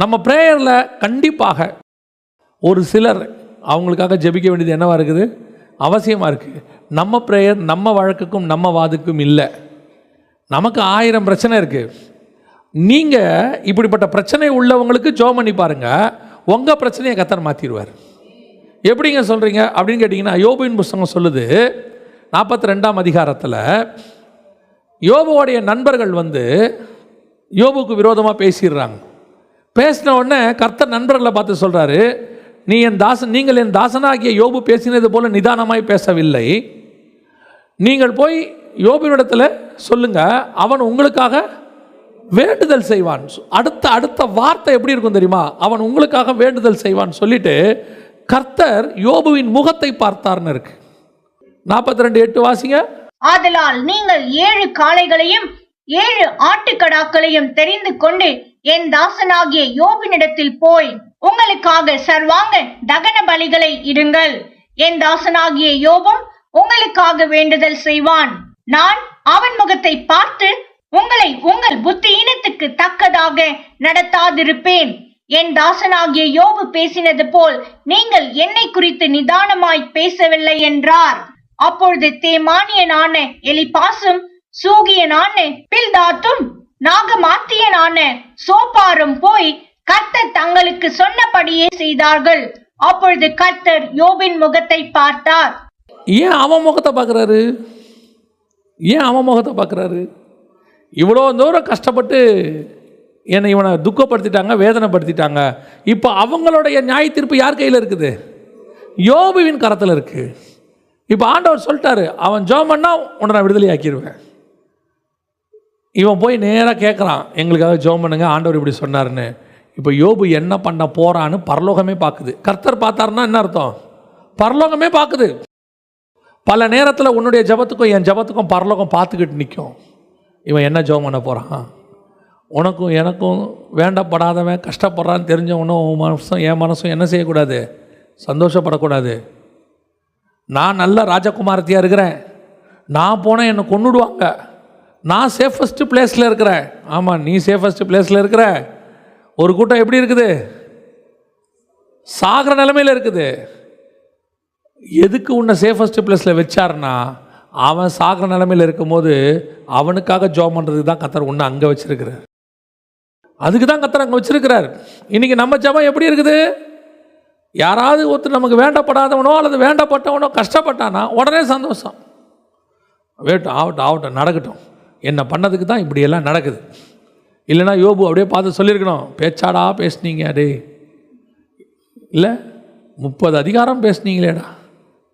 நம்ம ப்ரேயரில் கண்டிப்பாக ஒரு சிலர் அவங்களுக்காக ஜெபிக்க வேண்டியது என்னவாக இருக்குது? அவசியமாக இருக்குது நம்ம ப்ரேயர் நம்ம வழக்குக்கும் நம்ம வாதுக்கும் இல்லை. நமக்கு ஆயிரம் பிரச்சனை இருக்குது நீங்கள் இப்படிப்பட்ட பிரச்சனை உள்ளவங்களுக்கு ஜோ பண்ணி பாருங்கள் உங்கள் பிரச்சனையை கத்தர் மாற்றிடுவார் எப்படிங்க சொல்கிறீங்க அப்படின்னு கேட்டிங்கன்னா யோபின் புஸ்தகம் சொல்லுது நாற்பத்தி ரெண்டாம் அதிகாரத்தில் யோபுவோடைய நண்பர்கள் வந்து யோபுக்கு விரோதமாக பேசிடுறாங்க. பேசின உடனே கர்த்தர் நண்பர்களை பார்த்து சொல்கிறாரு நீ என் தாசன் நீங்கள் என் தாசனாகிய யோபு பேசினது போல நிதானமாய் பேசவில்லை. நீங்கள் போய் யோபினிடத்தில் சொல்லுங்க அவன் உங்களுக்காக வேண்டுதல் செய்வான். அடுத்த அடுத்த வார்த்தை எப்படி இருக்கும் தெரியுமா? அவன் உங்களுக்காக வேண்டுதல் செய்வான். சொல்லிட்டு கர்த்தர் யோபுவின் முகத்தை பார்த்தார்னு இருக்கு. நாற்பத்தி ரெண்டு எட்டு வாசிங்க. ஆதலால் நீங்கள் ஏழு காளைகளையும் ஏழு ஆட்டுக்கடாக்களையும் தெரிந்து கொண்டு என் தாசனாகிய யோபினிடத்தில் போய் உங்களுக்காக சர்வாங்க தகன பலிகளை இடுங்கள். என் தாசனாகிய யோபும் உங்களுக்காக வேண்டுதல் செய்வான். நான் அவன் முகத்தை பார்த்து உங்களை உங்கள் புத்தியினத்துக்கு தக்கதாக நடத்தாதிருப்பேன். என் தாசனாகிய யோபு பேசினது போல் நீங்கள் என்னை குறித்து நிதானமாய் பேசவில்லை என்றார். அப்பொழுது தேமானியனான எலிபாசும் சூகியனான பில்தாத்தும் நாகமாத்தியனான சோப்பாரும் போய் கர்த்தர் தங்களுக்கு சொன்னபடியே செய்தார்கள். அப்பொழுது கர்த்தர் யோபின் முகத்தை பார்த்தார். ஏன் அவன் முகத்தை பார்க்குறாரு? ஏன் அவன் முகத்தை பார்க்குறாரு? இவ்வளோ தூரம் கஷ்டப்பட்டு என்னை இவனை துக்கப்படுத்திட்டாங்க வேதனைப்படுத்திட்டாங்க. இப்போ அவங்களுடைய நியாய தீர்ப்பு யார் கையில் இருக்குது? யோபுவின் கரத்தில் இருக்குது இப்போ ஆண்டவர் சொல்லிட்டாரு அவன் ஜோம் பண்ணால் உன்னை நான் விடுதலை ஆக்கிடுவேன் இவன் போய் நேராக கேட்குறான் எங்களுக்காக ஜோம் பண்ணுங்க ஆண்டவர் இப்படி சொன்னார்ன்னு. இப்போ யோபு என்ன பண்ண போகிறான்னு பரலோகமே பார்க்குது கர்த்தர் பார்த்தாருன்னா என்ன அர்த்தம்? பரலோகமே பார்க்குது பல நேரத்தில் உன்னுடைய ஜபத்துக்கும் என் ஜபத்துக்கும் பரலோகம் பார்த்துக்கிட்டு நிற்கும் இவன் என்ன ஜோம் பண்ண போகிறான் உனக்கும் எனக்கும் வேண்டப்படாதவன் கஷ்டப்படுறான்னு தெரிஞ்சவனும் உன் மனசும் என் மனசும் என்ன செய்யக்கூடாது? சந்தோஷப்படக்கூடாது. நான் நல்ல ராஜகுமாரத்தியாக இருக்கிறேன். நான் போனால் என்னை கொன்னுடுவாங்க. நான் சேஃபஸ்ட்டு பிளேஸில் இருக்கிறேன். ஆமாம் நீ சேஃபஸ்ட்டு பிளேஸில் இருக்கிற. ஒரு கூட்டம் எப்படி இருக்குது? சாகிற நிலமையில் இருக்குது. எதுக்கு உன்னை சேஃபஸ்ட்டு பிளேஸில் வச்சாருன்னா அவன் சாகிற நிலமையில் இருக்கும்போது அவனுக்காக ஜோம் பண்ணுறதுக்கு தான் கத்தர் உன்னை அங்கே வச்சுருக்கிறார். அதுக்கு தான் கத்தர் அங்கே வச்சுருக்கிறார். இன்றைக்கி நம்ம ஜபம் எப்படி இருக்குது? யாராவது ஒருத்தர் நமக்கு வேண்டப்படாதவனோ அல்லது வேண்டப்பட்டவனோ கஷ்டப்பட்டானா உடனே சந்தோஷம். வேட்டும் ஆகட்டும் ஆகட்டும் நடக்கட்டும். என்னை பண்ணதுக்கு தான் இப்படியெல்லாம் நடக்குது. இல்லைனா யோபு அப்படியே பார்த்து சொல்லியிருக்கணும் பேச்சாடா பேசுனீங்க அடே இல்லை முப்பது அதிகாரம் பேசுனீங்களேடா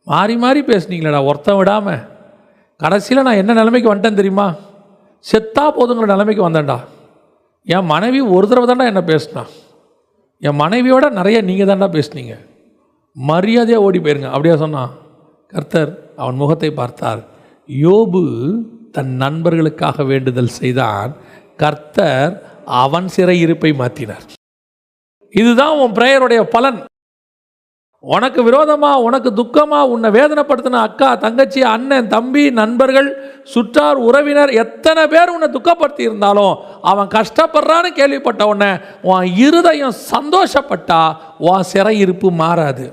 மாறி மாறி பேசுனீங்களேடா ஒருத்தன் விடாமல் கடைசியில் நான் என்ன நிலைமைக்கு வந்துட்டேன் தெரியுமா? செத்தா போதுங்கிற நிலைமைக்கு வந்தேன்டா. என் மனைவி ஒரு தடவை தான்டா என்ன பேசினா. என் மனைவியோட நிறைய நீங்கள் தான்டா பேசுனீங்க. மரியாதையாக ஓடி போயிருங்க. அப்படியா சொன்னான். கர்த்தர் அவன் முகத்தை பார்த்தார். யோபு தன் நண்பர்களுக்காக வேண்டுதல் செய்தான் கர்த்தர் அவன் சிறை இருப்பை மாற்றினார் இதுதான் உன் பிரேயருடைய பலன். உனக்கு விரோதமா உனக்கு துக்கமா உன்னை வேதனைப்படுத்தின அக்கா தங்கச்சி அண்ணன் தம்பி நண்பர்கள் சுற்றார் உறவினர் எத்தனை பேர் உன்னை துக்கப்படுத்தி இருந்தாலும் அவன் கஷ்டப்படுறான்னு கேள்விப்பட்ட உடனே உன் இருதயம் சந்தோஷப்பட்டா உன் சிறையிருப்பு மாறாது.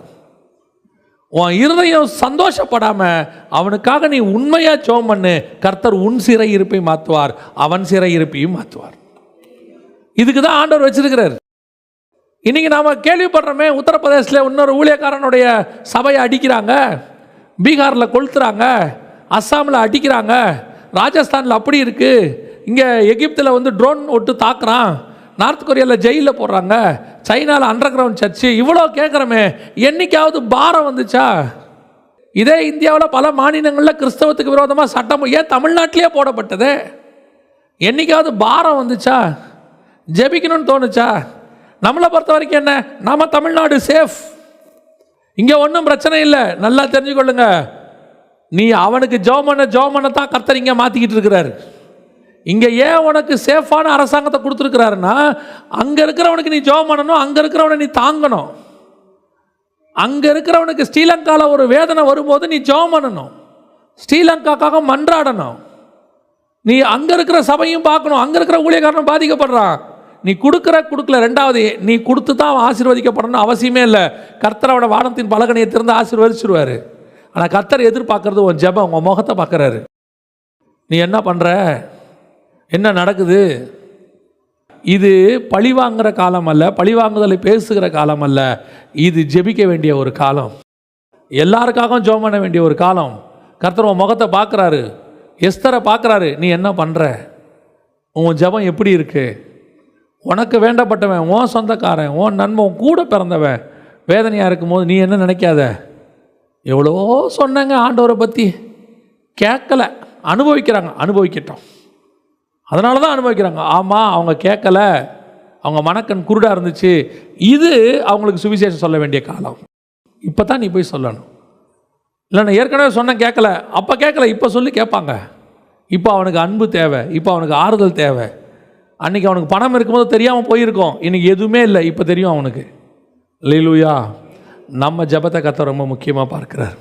உன் இருதயம் சந்தோஷப்படாம அவனுக்காக நீ உண்மையா ஜெபம் பண்ணு. கர்த்தர் உன் சிறை இருப்பை மாற்றுவார் அவன் சிறை இருப்பையும் மாற்றுவார் இதுக்கு தான் ஆண்டவர் வச்சிருக்கிறார். இன்னைக்கு நாம கேள்விப்படுறோமே உத்தரப்பிரதேசில் இன்னொரு ஊழியக்காரனுடைய சபையை அடிக்கிறாங்க பீகாரில் கொளுத்துறாங்க அஸ்ஸாமில் அடிக்கிறாங்க ராஜஸ்தானில் அப்படி இருக்கு இங்கே எகிப்தில் வந்து ட்ரோன் ஒட்டு தாக்குறான் நார்த் கொரியாவில் ஜெயிலில் போடுறாங்க. சைனாவில் அண்டர் கிரவுண்ட் சர்ச்சு இவ்வளோ கேட்குறோமே என்னைக்காவது பாரம் வந்துச்சா? இதே இந்தியாவில் பல மாநிலங்களில் கிறிஸ்தவத்துக்கு விரோதமாக சட்டம் ஏன் தமிழ்நாட்டிலே போடப்பட்டது? என்னைக்காவது பாரம் வந்துச்சா? ஜெபிக்கணும்னு தோணுச்சா? நம்மளை பொறுத்த வரைக்கும் என்ன? நம்ம தமிழ்நாடு சேஃப் இங்கே ஒன்றும் பிரச்சனை இல்லை. நல்லா தெரிஞ்சுக்கொள்ளுங்க. நீ அவனுக்கு ஜோமனை ஜோமனை தான் கர்த்தர் இங்கே மாற்றிக்கிட்டு இருக்கிறாரு. இங்கே ஏன் உனக்கு சேஃபான அரசாங்கத்தை கொடுத்துருக்கிறாருன்னா அங்கே இருக்கிறவனுக்கு நீ ஜோம் பண்ணணும் அங்கே இருக்கிறவனை நீ தாங்கணும். அங்கே இருக்கிறவனுக்கு ஸ்ரீலங்காவில் ஒரு வேதனை வரும்போது நீ ஜோம் பண்ணணும். ஸ்ரீலங்காக்காக மன்றாடணும். நீ அங்கே இருக்கிற சபையும் பார்க்கணும் அங்கே இருக்கிற ஊழியக்காரனும் பாதிக்கப்படுறான். நீ கொடுக்குற கொடுக்கல. ரெண்டாவது நீ கொடுத்து தான் அவன் அவசியமே இல்லை. கர்த்தரோட வானத்தின் பலகனையை திறந்து ஆசீர்வதிச்சிருவார். ஆனால் கர்த்தர் எதிர்பார்க்கறது உன் ஜெபம் உன் முகத்தை பார்க்குறாரு. நீ என்ன பண்ணுற என்ன நடக்குது? இது பழி வாங்குற காலம் அல்ல பழி வாங்குதலை பேசுகிற காலம் அல்ல. இது ஜெபிக்க வேண்டிய ஒரு காலம். எல்லாருக்காகவும் ஜெபம் பண்ண வேண்டிய ஒரு காலம். கர்த்தர் உன் முகத்தை பார்க்குறாரு. எஸ்தரை பார்க்குறாரு. நீ என்ன பண்ணுற உன் ஜெபம் எப்படி இருக்கு? உனக்கு வேண்டப்பட்டவன் உன் சொந்தக்காரன் உன் நண்பன் கூட பிறந்தவன் வேதனையாக இருக்கும்போது நீ என்ன நினைக்காத? எவ்வளோ சொன்னங்க ஆண்டவரை பற்றி கேட்கல. அனுபவிக்கிறாங்க. அனுபவிக்கட்டும். அதனால தான் அனுபவிக்கிறாங்க. ஆமாம் அவங்க கேட்கல. அவங்க மனக்கண் குருடாக இருந்துச்சு. இது அவங்களுக்கு சுவிசேஷம் சொல்ல வேண்டிய காலம். இப்போ தான் நீ போய் சொல்லணும். இல்லை நான் ஏற்கனவே சொன்னேன் கேட்கல. அப்போ கேட்கல இப்போ சொல்லி கேட்பாங்க. இப்போ அவனுக்கு அன்பு தேவை. இப்போ அவனுக்கு ஆறுதல் தேவை. அன்றைக்கி அவனுக்கு பணம் இருக்கும்போது தெரியாமல் போயிருக்கோம். இன்றைக்கி எதுவுமே இல்லை. இப்போ தெரியும் அவனுக்கு. லீலூயா நம்ம ஜெபத்தை கத்த ரொம்ப முக்கியமாக பார்க்குறார்.